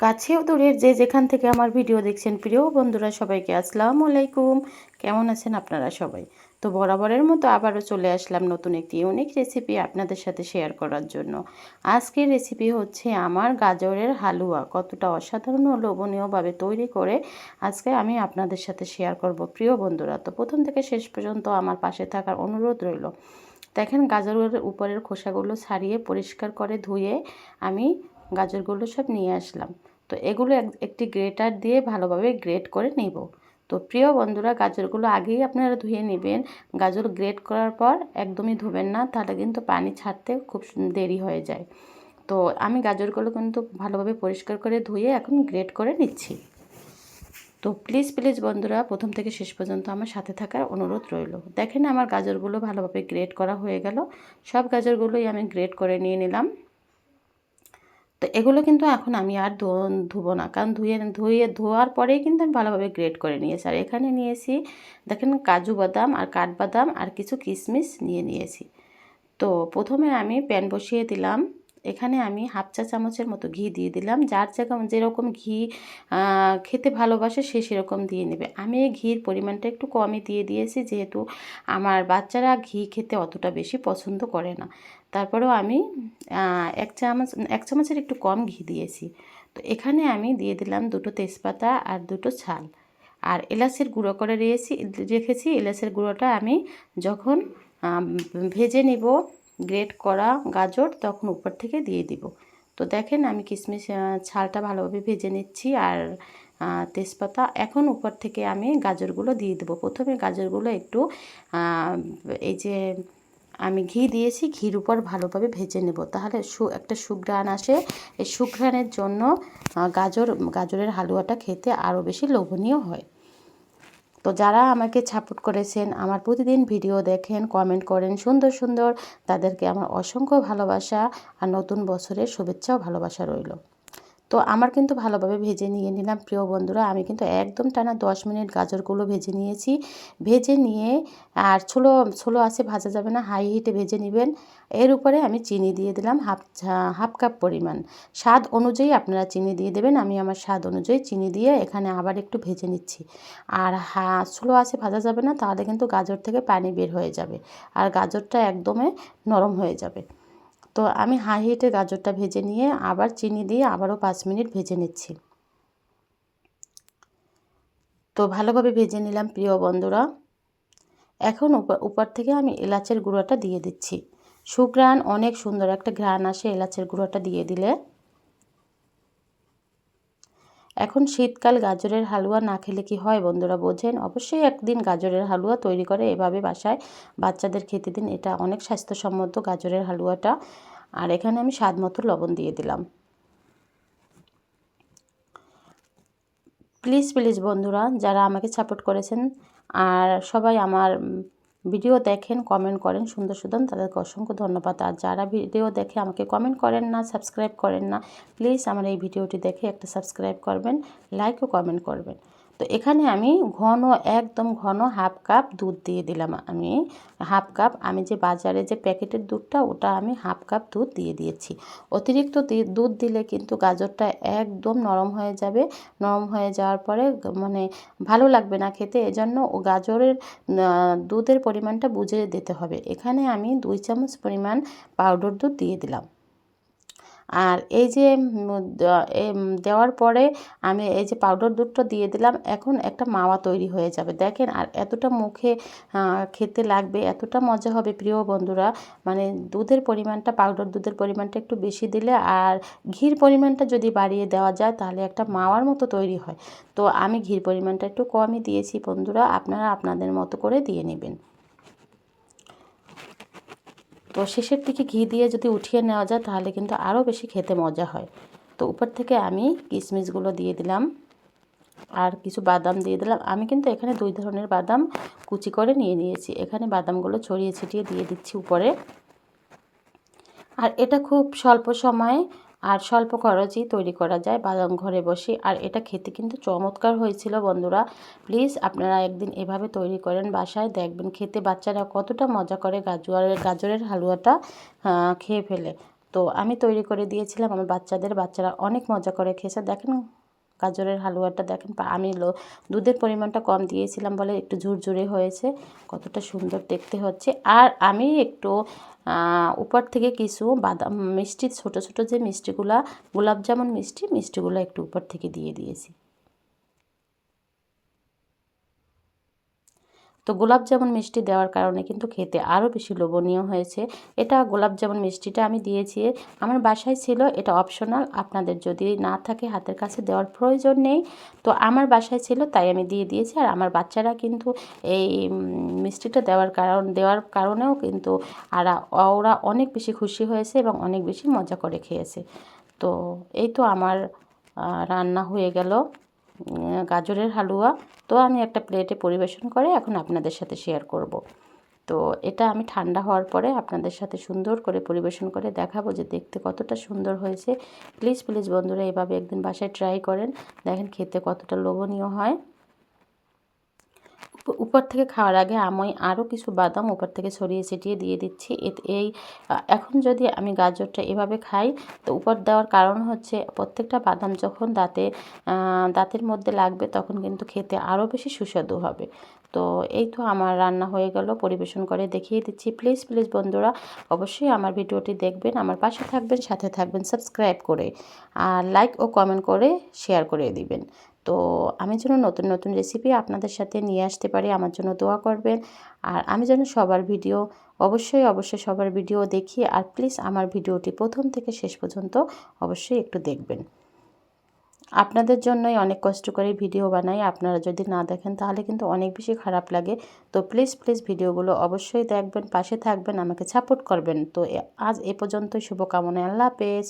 কাছেও দূরের যে যেখান থেকে আমার ভিডিও দেখছেন, প্রিয় বন্ধুরা সবাইকে আসসালামু আলাইকুম। কেমন আছেন আপনারা সবাই? তো বরাবরের মতো আবারও চলে আসলাম নতুন একটি ইউনিক রেসিপি আপনাদের সাথে শেয়ার করার জন্য। আজকের রেসিপি হচ্ছে আমার গাজরের হালুয়া। কতটা অসাধারণ ও লোভনীয়ভাবে তৈরি করে আজকে আমি আপনাদের সাথে শেয়ার করব, প্রিয় বন্ধুরা। তো প্রথম থেকে শেষ পর্যন্ত আমার পাশে থাকার অনুরোধ রইল। দেখেন গাজরের উপরের খোসাগুলো ছাড়িয়ে পরিষ্কার করে ধুয়ে আমি গাজরগুলো সব নিয়ে আসলাম। তো এগুলো একটি গ্রেটার দিয়ে ভালোভাবে গ্রেট করে নিব। তো প্রিয় বন্ধুরা, গাজরগুলো আগেই আপনারা ধুয়ে নেবেন। গাজর গ্রেট করার পর একদমই ধুবেন না, তাহলে কিন্তু পানি ছাড়তে খুব দেরি হয়ে যায়। তো আমি গাজরগুলো কিন্তু ভালোভাবে পরিষ্কার করে ধুয়ে এখন গ্রেট করে নিচ্ছি। তো প্লিজ প্লিজ বন্ধুরা, প্রথম থেকে শেষ পর্যন্ত আমার সাথে থাকার অনুরোধ রইল। দেখেন আমার গাজরগুলো ভালোভাবে গ্রেট করা হয়ে গেল। সব গাজরগুলোই আমি গ্রেট করে নিয়ে নিলাম। তো এগুলো কিন্তু এখন আমি আর ধুবো না। কারণ ধুয়ে ধুয়ে, ধোয়ার পরেই কিন্তু আমি ভালোভাবে গ্রেড করে নিয়েছি। আর এখানে নিয়েছি, দেখেন কাজু বাদাম আর কাঠবাদাম আর কিছু কিশমিশ নিয়ে নিয়েছি। তো প্রথমে আমি প্যান বসিয়ে দিলাম। এখানে আমি হাফ চা চামচের মতো ঘি দিয়ে দিলাম। যার জায়গা যেরকম ঘি খেতে ভালোবাসে সে সেরকম দিয়ে নেবে। আমি ঘির পরিমাণটা একটু কমই দিয়ে দিয়েছি, যেহেতু আমার বাচ্চারা ঘি খেতে অতটা বেশি পছন্দ করে না। তারপরেও আমি এক চামচ, এক চামচের একটু কম ঘি দিয়েছি। তো এখানে আমি দিয়ে দিলাম দুটো তেজপাতা আর দুটো ছাল। আর এলাচের গুঁড়ো করে রেখেছি রেখেছি। এলাচের গুঁড়োটা আমি যখন ভেজে নিব, গ্রেট করা গাজর, তখন উপর থেকে দিয়ে দিব। তো দেখেন আমি কিশমিশ ছালটা ভালোভাবে ভেজে নিচ্ছি আর তেজপাতা এখন উপর থেকে আমি গাজরগুলো দিয়ে দেবো। প্রথমে গাজরগুলো একটু এই যে আমি ঘি দিয়েছি, ঘির উপর ভালোভাবে ভেজে নেব। তাহলে সু, একটা সুঘ্রাণ আসে। এই সুঘ্রাণের জন্য গাজর, গাজরের হালুয়াটা খেতে আরও বেশি লোভনীয় হয়। তো যারা আমাকে সাপোর্ট করেছেন, আমার প্রতিদিন ভিডিও দেখেন, কমেন্ট করেন, সুন্দর সুন্দর, তাদেরকে আমার অসংখ্য ভালোবাসা আর নতুন বছরের শুভেচ্ছা ও ভালোবাসা রইল। তো আমার কিন্তু ভালোভাবে ভেজে নিয়ে নিলাম, প্রিয় বন্ধুরা। আমি কিন্তু একদম টানা দশ মিনিট গাজরগুলো ভেজে নিয়েছি। ভেজে নিয়ে আর ছোলো ছোলো আছে, ভাজা যাবে না, হাই হিটে ভেজে নেবেন। এর উপরে আমি চিনি দিয়ে দিলাম হাফ হাফ কাপ পরিমাণ। স্বাদ অনুযায়ী আপনারা চিনি দিয়ে দেবেন, আমি আমার স্বাদ অনুযায়ী চিনি দিয়ে এখানে আবার একটু ভেজে নিচ্ছি। আর হা, ছোলো আছে, ভাজা যাবে না, তাহলে কিন্তু গাজর থেকে পানি বের হয়ে যাবে। আর গাজরটা একদমই নরম হয়ে যাবে। তো আমি হাই হিটে গাজরটা ভেজে নিয়ে আবার চিনি দিয়ে আবারও পাঁচ মিনিট ভেজে নিচ্ছি। তো ভালোভাবে ভেজে নিলাম প্রিয় বন্ধুরা। এখন উপর থেকে আমি এলাচের গুঁড়োটা দিয়ে দিচ্ছি। সুঘ্রাণ অনেক সুন্দর একটা ঘ্রাণ আসে এলাচের গুঁড়োটা দিয়ে দিলে। এখন শীতকাল, গাজরের হালুয়া না খেলে কি হয় বন্ধুরা বোঝেন? অবশ্যই একদিন গাজরের হালুয়া তৈরি করে এভাবে বাসায় বাচ্চাদের খেতে দিন। এটা অনেক স্বাস্থ্যসম্মত গাজরের হালুয়াটা। আর এখানে আমি স্বাদ মতো লবণ দিয়ে দিলাম। প্লিজ প্লিজ বন্ধুরা, যারা আমাকে সাপোর্ট করেছেন, আর সবাই আমার ভিডিও দেখেন কমেন্ট করেন, সুন্দর সুন্দর তাদেরকে অসংখ্য ধন্যবাদ। আর যারা ভিডিও দেখে আমাকে কমেন্ট করেন না সাবস্ক্রাইব করেন না প্লিজ আমার এই ভিডিওটি দেখে একটা সাবস্ক্রাইব করবেন লাইক ও কমেন্ট করবেন। তো এখানে আমি ঘন, একদম ঘন হাফ কাপ দুধ দিয়ে দিলাম। আমি হাফ কাপ আমি যে বাজারে যে প্যাকেটের দুধটা, ওটা আমি হাফ কাপ দুধ দিয়ে দিয়েছি। অতিরিক্ত দুধ দিলে কিন্তু গাজরটা একদম নরম হয়ে যাবে। নরম হয়ে যাওয়ার পরে মানে ভালো লাগবে না খেতে। এজন্য ও গাজরের দুধের পরিমাণটা বুঝে দিতে হবে। এখানে আমি দুই চামচ পরিমাণ পাউডার দুধ দিয়ে দিলাম। আর এই যে দেওয়ার পরে আমি এই যে পাউডার দুধটা দিয়ে দিলাম, এখন একটা মাওয়া তৈরি হয়ে যাবে। দেখেন, আর এতটা মুখে খেতে লাগবে, এতটা মজা হবে, প্রিয় বন্ধুরা। মানে দুধের পরিমাণটা পাউডার দুধের পরিমাণটা একটু বেশি দিলে আর ঘির পরিমাণটা যদি বাড়িয়ে দেওয়া যায়, তাহলে একটা মাওয়ার মতো তৈরি হয়। তো আমি ঘির পরিমাণটা একটু কমই দিয়েছি বন্ধুরা, আপনারা আপনাদের মতো করে দিয়ে নেবেন। তো শেষের দিকে ঘি দিয়ে যদি উঠিয়ে নেওয়া যায়, তাহলে কিন্তু আরও বেশি খেতে মজা হয়। তো উপর থেকে আমি কিশমিশগুলো দিয়ে দিলাম। আর কিছু বাদাম দিয়ে দিলাম। আমি কিন্তু এখানে দুই ধরনের বাদাম কুচি করে নিয়ে নিয়েছি। এখানে বাদামগুলো ছড়িয়ে ছিটিয়ে দিয়ে দিচ্ছি উপরে। আর এটা খুব স্বল্প সময়ে আর স্বল্প খরচেই তৈরি করা যায় বাদাম ঘরে বসে। আর এটা খেতে কিন্তু চমৎকার হয়েছিল বন্ধুরা। প্লিজ আপনারা একদিন এভাবে তৈরি করেন বাসায়। দেখবেন খেতে বাচ্চারা কতটা মজা করে গাজরের গাজরের হালুয়াটা খেয়ে ফেলে। তো আমি তৈরি করে দিয়েছিলাম, আমার বাচ্চাদের। বাচ্চারা অনেক মজা করে খেয়েছে। দেখেন গাজরের হালুয়াটা দেখেন আমি দুধের পরিমাণটা কম দিয়েছিলাম বলে একটু ঝুরঝুরে হয়েছে, কতটা সুন্দর দেখতে হচ্ছে। আর আমি একটু উপর থেকে কিছু বাদাম, মিষ্টি, ছোট ছোট যে মিষ্টিগুলা, গোলাপ জামুন মিষ্টি, মিষ্টিগুলো একটু উপর থেকে দিয়ে দিয়েছি। তো গোলাপ জামুন মিষ্টি দেওয়ার কারণে কিন্তু খেতে আরও বেশি লোভনীয় হয়েছে। এটা গোলাপ জামুন মিষ্টিটা আমি দিয়েছি। আমার বাসায় ছিল, এটা অপশনাল। আপনাদের যদি না থাকে হাতের কাছে দেওয়ার প্রয়োজন নেই। তো আমার বাসায় ছিল, তাই আমি দিয়ে দিয়েছি। আর আমার বাচ্চারা কিন্তু এই মিষ্টিটা দেওয়ার কারণ, দেওয়ার কারণেও কিন্তু আর, ওরা অনেক বেশি খুশি হয়েছে এবং অনেক বেশি মজা করে খেয়েছে। তো এই তো আমার রান্না হয়ে গেল। গাজরের হালুয়া। তো আমি একটা প্লেটে পরিবেশন করে এখন আপনাদের সাথে শেয়ার করব। তো এটা আমি ঠান্ডা হওয়ার পরে আপনাদের সাথে সুন্দর করে পরিবেশন করে দেখাবো যে দেখতে কতটা সুন্দর হয়েছে। প্লিজ প্লিজ বন্ধুরা, এভাবে একদিন বাসায় ট্রাই করেন। দেখেন খেতে কতটা লোভনীয় হয়। উপর থেকে খাওয়ার আগে আমি আরও কিছু বাদাম উপর থেকে ছড়িয়ে ছিটিয়ে দিয়ে দিচ্ছি। এই এখন যদি আমি গাজরটা এভাবে খাই, তো উপর দেওয়ার কারণ হচ্ছে প্রত্যেকটা বাদাম যখন দাঁতে দাঁতের মধ্যে লাগবে তখন কিন্তু খেতে আরও বেশি সুস্বাদু হবে। তো এই তো আমার রান্না হয়ে গেল, পরিবেশন করে দেখিয়ে দিচ্ছি। প্লিজ প্লিজ বন্ধুরা, অবশ্যই আমার ভিডিওটি দেখবেন, আমার পাশে থাকবেন, সাথে থাকবেন, সাবস্ক্রাইব করে, আর লাইক ও কমেন্ট করে শেয়ার করে দিবেন। তো আমি যেন নতুন নতুন রেসিপি আপনাদের সাথে নিয়ে আসতে পারি, আমার জন্য দোয়া করবেন। আর আমি যেন সবার ভিডিও অবশ্যই অবশ্যই সবার ভিডিও দেখি। আর প্লিজ আমার ভিডিওটি প্রথম থেকে শেষ পর্যন্ত অবশ্যই একটু দেখবেন। আপনাদের জন্যই অনেক কষ্ট করে ভিডিও বানাই। আপনারা যদি না দেখেন, তাহলে কিন্তু অনেক বেশি খারাপ লাগে। তো প্লিজ প্লিজ ভিডিওগুলো অবশ্যই দেখবেন, পাশে থাকবেন, আমাকে সাপোর্ট করবেন। তো আজ এ পর্যন্তই। শুভকামনায় আল্লাহ হাফেজ।